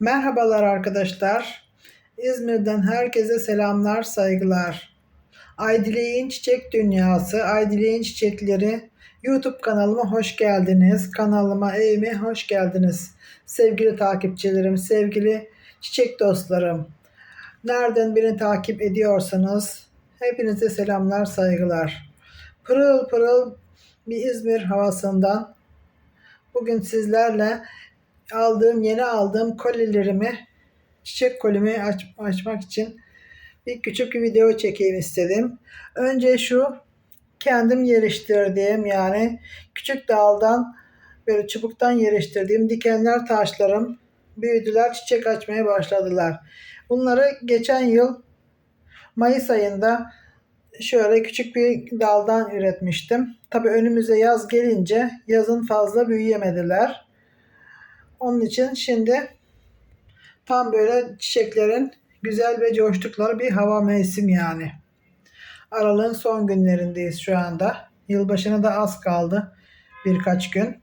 Merhabalar arkadaşlar. İzmir'den herkese selamlar, saygılar. Aydileğin Çiçek Dünyası, Aydileğin Çiçekleri YouTube kanalıma hoş geldiniz. Kanalıma, evime hoş geldiniz. Sevgili takipçilerim, sevgili çiçek dostlarım. Nereden beni takip ediyorsanız hepinize selamlar, saygılar. Pırıl pırıl bir İzmir havasından bugün sizlerle aldığım yeni aldığım kolilerimi çiçek kolimi aç, açmak için bir küçük bir video çekeyim istedim. Önce şu kendim yeriştirdiğim yani küçük daldan böyle çubuktan yeriştirdiğim dikenler taşlarım büyüdüler çiçek açmaya başladılar. Bunları geçen yıl Mayıs ayında şöyle küçük bir daldan üretmiştim. Tabii önümüze yaz gelince yazın fazla büyüyemediler. Onun için şimdi tam böyle çiçeklerin güzel ve coştukları bir hava mevsim yani. Aralığın son günlerindeyiz şu anda. Yılbaşına da az kaldı birkaç gün.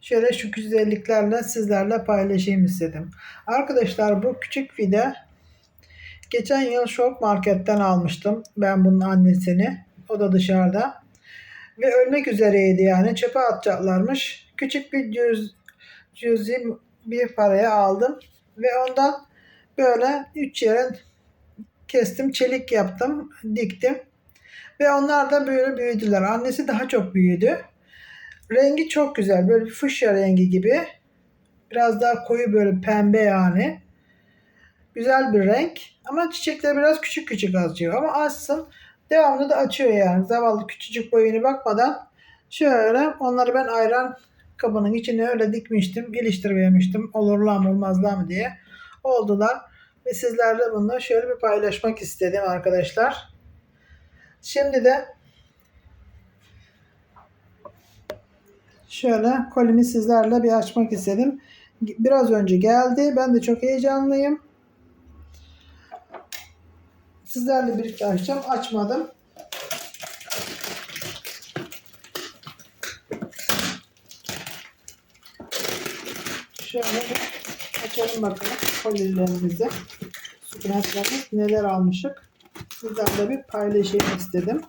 Şöyle şu güzelliklerle sizlerle paylaşayım istedim. Arkadaşlar bu küçük video geçen yıl Şok Market'ten almıştım. Ben bunun annesini. O da dışarıda. Ve ölmek üzereydi yani. Çöpe atacaklarmış. Küçük bir cüz, cüzi bir paraya aldım. Ve ondan böyle üç yere kestim. Çelik yaptım. Diktim. Ve onlar da böyle büyüdüler. Annesi daha çok büyüdü. Rengi çok güzel. Böyle fuşya rengi gibi. Biraz daha koyu böyle pembe yani. Güzel bir renk. Ama çiçekler biraz küçük küçük açıyor. Ama açsın devamlı da açıyor yani. Zavallı küçücük boyunu bakmadan şöyle onları ben ayran kabının içine öyle dikmiştim. Geliştirmemiştim. Olurlar mı olmazlar mı diye. Oldular. Ve sizlerle bunu şöyle bir paylaşmak istedim arkadaşlar. Şimdi de şöyle kolimi sizlerle bir açmak istedim. Biraz önce geldi. Ben de çok heyecanlıyım. Sizlerle birlikte açacağım. Açmadım. Şöyle açalım bakalım kolilerimizi. Sukulentlerimiz neler almışık. Sizlerle bir paylaşayım istedim.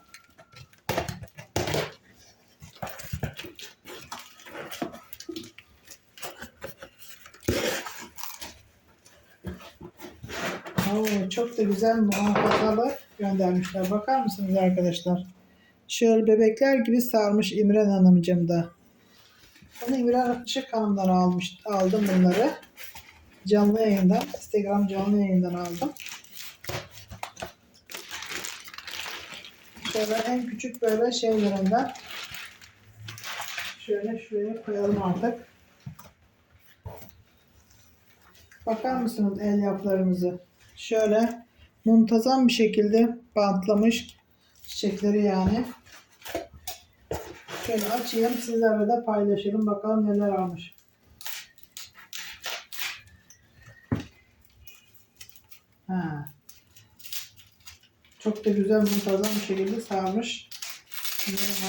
Oo, çok da güzel muhafazalı göndermişler. Bakar mısınız arkadaşlar? Şöyle bebekler gibi sarmış İmren Hanımcığım da. Bunu İmren Işık Hanım'dan almış, aldım bunları. Canlı yayından, Instagram canlı yayından aldım. Şöyle en küçük böyle şeylerinden şöyle şuraya koyalım artık. Bakar mısınız elyaflarımızı? Şöyle muntazam bir şekilde bantlamış çiçekleri yani. Şöyle açayım sizlerle de paylaşalım bakalım neler almış. Ha. Çok da güzel muntazam bir şekilde sarmış.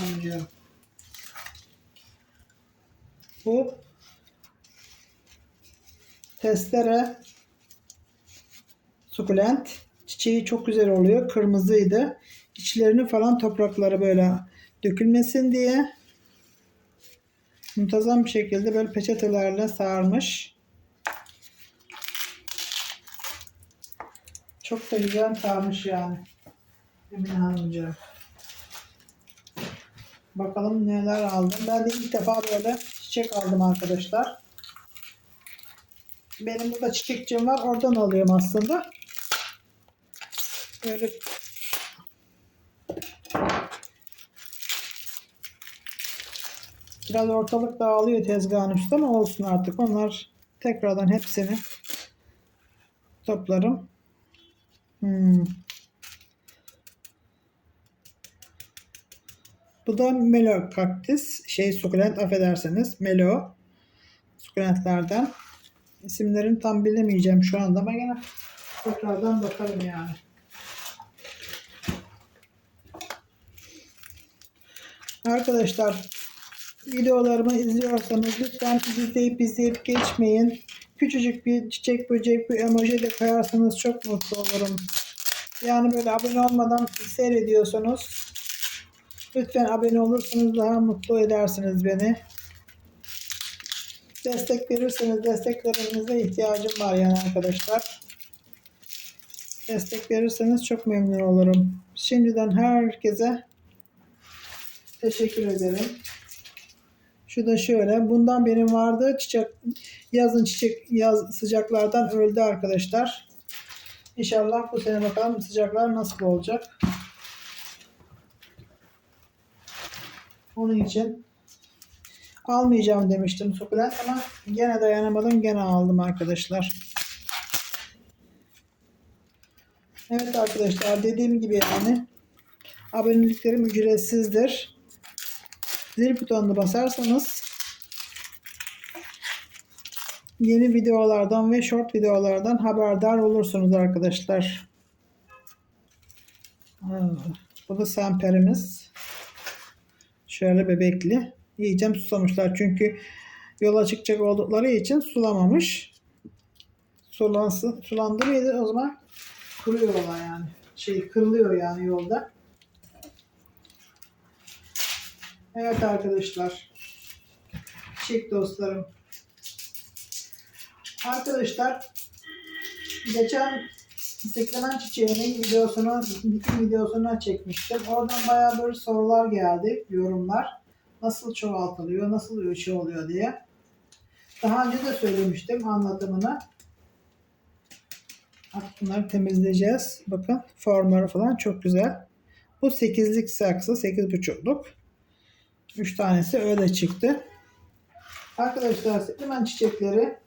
Anlayacağım. Bu testere sukulent. Çiçeği çok güzel oluyor. Kırmızıydı. İçlerini falan toprakları böyle dökülmesin diye muntazam bir şekilde böyle peçetelerle sarmış. Çok da güzel sarmış yani. Emine Hanımcığım. Bakalım neler aldım. Ben de ilk defa böyle çiçek aldım arkadaşlar. Benim burada çiçekçim var. Oradan alıyorum aslında. Böyle Biraz ortalık dağılıyor tezgahın üstü ama olsun artık. Onlar tekrardan hepsini toplarım. Hmm. Bu da Melo kaktüs. Şey sukulent affedersiniz. Melo. Sukulentlerden. İsimlerini tam bilemeyeceğim şu anda ama yine tekrardan bakarım yani. Arkadaşlar videolarımı izliyorsanız lütfen izleyip izleyip geçmeyin. küçücük bir çiçek böcek bir emoji de koyarsanız çok mutlu olurum. Yani böyle abone olmadan seyrediyorsunuz. Lütfen abone olursanız daha mutlu edersiniz beni. Destek verirseniz desteklerinize ihtiyacım var yani arkadaşlar. Destek verirseniz çok memnun olurum. Şimdiden herkese teşekkür ederim. Şu da şöyle. Bundan benim vardı. Çiçek yazın çiçek yaz sıcaklardan öldü arkadaşlar. İnşallah bu sene bakalım sıcaklar nasıl olacak. Onun için almayacağım demiştim sukulent ama gene dayanamadım gene aldım arkadaşlar. Evet arkadaşlar dediğim gibi yani aboneliklerim ücretsizdir. Zil butonuna basarsanız yeni videolardan ve short videolardan haberdar olursunuz arkadaşlar. Ha, Bu da semperimiz. Şöyle bebekli. Yiyeceğim susamışlar çünkü yola çıkacak oldukları için sulamamış. Sulansın, sulandı mıydı o zaman kuruyorlar yani. Şey kırılıyor yani yolda. Evet arkadaşlar. Çiçek dostlarım. Arkadaşlar geçen Siklenen çiçeğinin videosunu, dikim videosunu çekmiştim. Oradan bayağı böyle sorular geldi, yorumlar. Nasıl çoğaltılıyor, nasıl şey oluyor diye. Daha önce de söylemiştim anlatımını. Artık bunları temizleyeceğiz. Bakın formları falan çok güzel. Bu 8'lik saksı, 8,5'luk. 3 tanesi öyle çıktı. Arkadaşlar hemen çiçekleri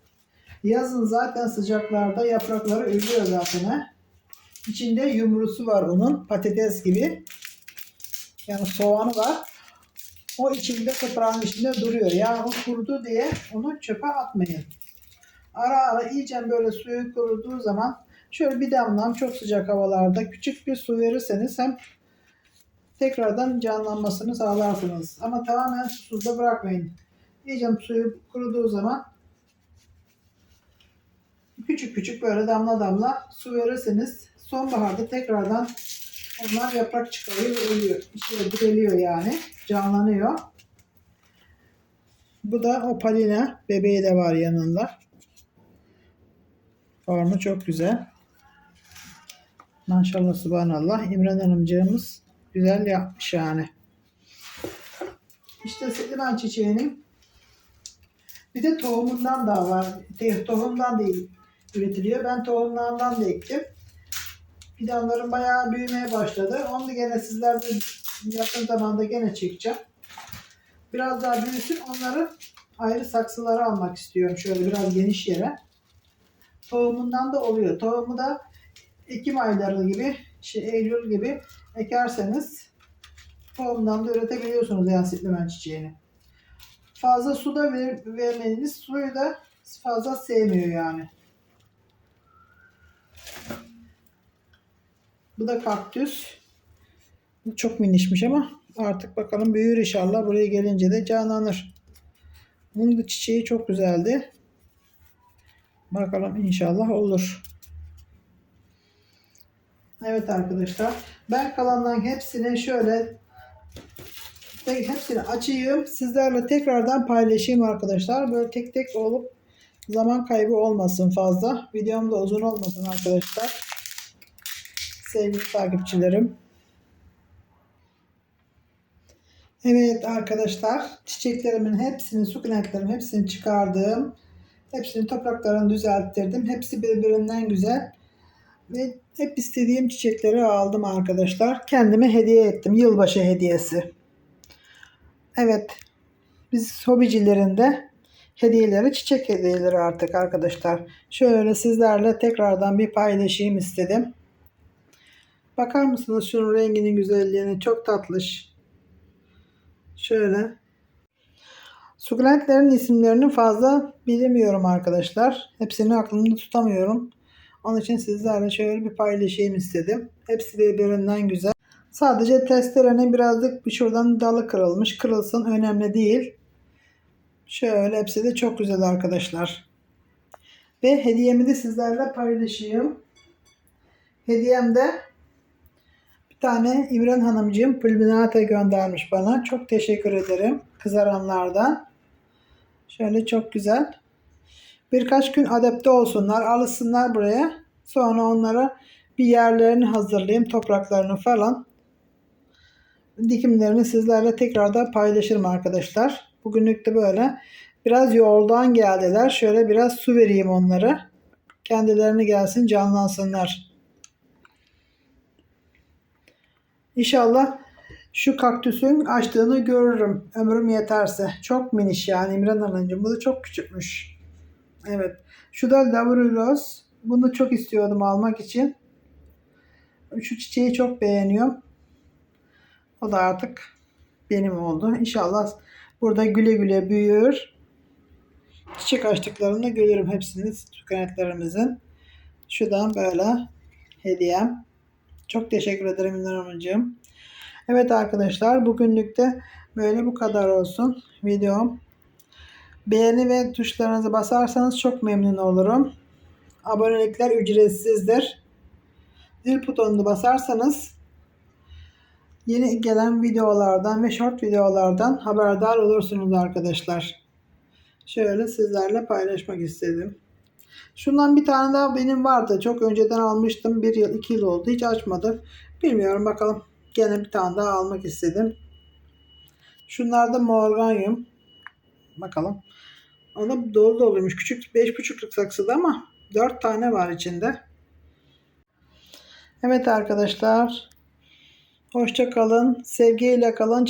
yazın zaten sıcaklarda yaprakları ölüyor zaten. İçinde yumrusu var onun patates gibi. Yani soğanı var. O içinde toprağın içinde duruyor. O kurudu diye onu çöpe atmayın. Ara ara iyice böyle suyu kuruduğu zaman şöyle bir damlam çok sıcak havalarda küçük bir su verirseniz hem tekrardan canlanmasını sağlarsınız. Ama tamamen susuz da bırakmayın. İyice suyu kuruduğu zaman küçük küçük böyle damla damla su verirseniz sonbaharda tekrardan onlar yaprak çıkarıyor ve ölüyor. İşte direliyor yani. Canlanıyor. Bu da opalina. Bebeği de var yanında. Formu çok güzel. Maşallah subhanallah. İmran Hanımcığımız güzel yapmış yani. İşte Seliman çiçeğinin bir de tohumundan da var. Tohumdan değil üretiliyor. Ben tohumlardan da ektim. Fidanlarım bayağı büyümeye başladı. Onu da gene sizlerle yakın zamanda gene çekeceğim. Biraz daha büyüsün onları ayrı saksılara almak istiyorum. Şöyle biraz geniş yere. Tohumundan da oluyor. Tohumu da Ekim ayları gibi, şey, Eylül gibi ekerseniz tohumdan da üretebiliyorsunuz yani sitlemen çiçeğini. Fazla su da ver, vermeniz suyu da fazla sevmiyor yani. Bu da kaktüs. Çok minişmiş ama artık bakalım büyür inşallah. Buraya gelince de canlanır. Bunun da çiçeği çok güzeldi. Bakalım inşallah olur. Evet arkadaşlar. Ben kalanların hepsini şöyle hepsini açayım. Sizlerle tekrardan paylaşayım arkadaşlar. Böyle tek tek olup zaman kaybı olmasın fazla. Videom da uzun olmasın arkadaşlar. Sevgili takipçilerim. Evet arkadaşlar. Çiçeklerimin hepsini, sukulentlerimin hepsini çıkardım. Hepsini topraklarını düzelttirdim. Hepsi birbirinden güzel. Ve hep istediğim çiçekleri aldım arkadaşlar. Kendime hediye ettim. Yılbaşı hediyesi. Evet. Biz hobicilerinde hediyeleri çiçek hediyeleri artık arkadaşlar. Şöyle sizlerle tekrardan bir paylaşayım istedim. Bakar mısınız şunun renginin güzelliğine? Çok tatlış. Şöyle. Sukulentlerin isimlerini fazla bilemiyorum arkadaşlar. Hepsini aklımda tutamıyorum. Onun için sizlerle şöyle bir paylaşayım istedim. Hepsi birbirinden güzel. Sadece testerenin birazcık bir şuradan dalı kırılmış. Kırılsın önemli değil. Şöyle hepsi de çok güzel arkadaşlar. Ve hediyemi de sizlerle paylaşayım. Hediyem de bir tane İmran Hanımcığım pulminate göndermiş bana. Çok teşekkür ederim kızaranlardan. Şöyle çok güzel. Birkaç gün adapte olsunlar, alışsınlar buraya. Sonra onlara bir yerlerini hazırlayayım, topraklarını falan. Dikimlerini sizlerle tekrardan paylaşırım arkadaşlar. Bugünlük de böyle. Biraz yoldan geldiler. Şöyle biraz su vereyim onlara. Kendilerini gelsin canlansınlar. İnşallah şu kaktüsün açtığını görürüm. Ömrüm yeterse. Çok miniş yani İmran Hanımcığım. Bu da çok küçükmüş. Evet. Şu da Lavrulus. Bunu çok istiyordum almak için. Şu çiçeği çok beğeniyorum. O da artık benim oldu. İnşallah burada güle güle büyür. Çiçek açtıklarını görürüm hepsini tükenetlerimizin. Şuradan böyle hediyem. Çok teşekkür ederim İmran Hanımcığım. Evet arkadaşlar bugünlük de böyle bu kadar olsun videom. Beğeni ve tuşlarınızı basarsanız çok memnun olurum. Abonelikler ücretsizdir. Zil butonunu basarsanız yeni gelen videolardan ve short videolardan haberdar olursunuz arkadaşlar. Şöyle sizlerle paylaşmak istedim. Şundan bir tane daha benim vardı. Çok önceden almıştım. Bir yıl, iki yıl oldu. Hiç açmadım. Bilmiyorum bakalım. Gene bir tane daha almak istedim. Şunlar da morganyum. Bakalım. O da dolu doluymuş. Küçük beş buçukluk saksıda ama dört tane var içinde. Evet arkadaşlar. Hoşça kalın. Sevgiyle kalın.